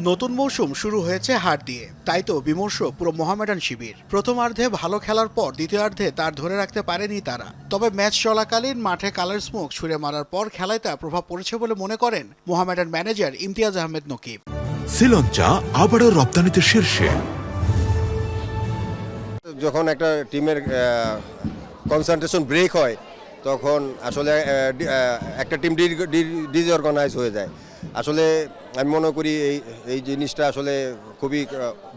নতুন মৌসুম শুরু হয়েছে হার দিয়ে। তাই তো বিমর্ষ পুরো মোহামেডান শিবির। প্রথমার্ধে ভালো খেলার পর দ্বিতীয়ার্ধে তার ধরে রাখতে পারেনি তারা। তবে ম্যাচ চলাকালীন মাঠে কালার স্মোক ছুড়ে মারার পর খেলায় তা প্রভাব পড়েছে বলে মনে করেন মোহামেডান ম্যানেজার ইমতিয়াজ আহমেদ নকিব। শ্রীলঙ্কা আবারও রপ্তানিতে শীর্ষে। যখন একটা টিমের কনসেন্ট্রেশন ব্রেক হয় তখন আসলে একটা টিম ডিসঅর্গানাইজ হয়ে যায়। আসলে আমি মনে করি এই এই জিনিসটা আসলে খুবই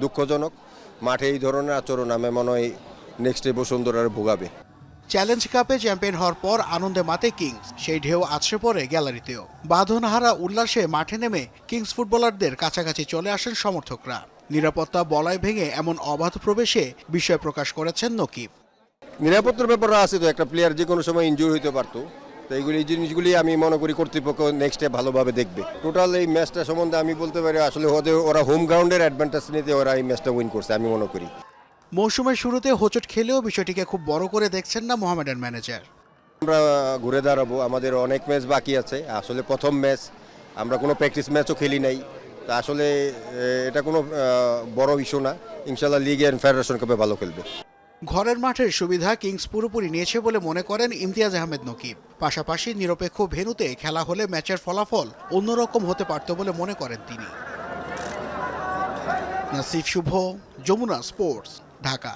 দুঃখজনক। মাঠে এই ধরনের আচরণ আমি মনে হয় নেক্সটে বসুন্ধরার ভোগাবে। চ্যালেঞ্জ কাপে চ্যাম্পিয়ন হওয়ার পর আনন্দে মাতে কিংস সেই ঢেউ আছড়ে পরে গ্যালারিতেও। বাঁধনহারা উল্লাসে মাঠে নেমে কিংস ফুটবলারদের কাছাকাছি চলে আসেন সমর্থকরা। নিরাপত্তা বলয় ভেঙে এমন অবাধ প্রবেশে বিষয় প্রকাশ করেছেন নকিব। নিরাপত্তার ব্যাপারে আছে তো একটা প্লেয়ার যে কোনো সময় ইনজুর হইতে পারতো। তো এইগুলি এই জিনিসগুলি আমি মনে করি কর্তৃপক্ষ নেক্সটে ভালোভাবে দেখবে। টোটাল এই ম্যাচটা সম্বন্ধে আমি বলতে পারি আসলে ওদের ওরা হোম গ্রাউন্ডের অ্যাডভান্টেজ নিতে ওরা এই ম্যাচটা উইন করছে আমি মনে করি। মৌসুমের শুরুতে হোচট খেলেও বিষয়টিকে খুব বড় করে দেখছেন না মোহামেডান ম্যানেজার আমরা ঘুরে দাঁড়াবো আমাদের অনেক ম্যাচ বাকি আছে আসলে প্রথম ম্যাচ আমরা কোনো প্র্যাকটিস ম্যাচও খেলি নাই। তা আসলে এটা কোনো বড় ইস্যু না। ইনশাল্লাহ লিগ অ্যান্ড ফেডারেশন কাপে ভালো খেলবে। ঘরের মাঠের সুবিধা কিংস পুরোপুরি নিয়েছে বলে মনে করেন ইমতিয়াজ আহমেদ নকিব। পাশাপাশি নিরপেক্ষ ভেনুতে খেলা হলে ম্যাচের ফলাফল অন্যরকম হতে পারত বলে মনে করেন তিনি। নাসিফ শুভ, যমুনা স্পোর্টস, ঢাকা।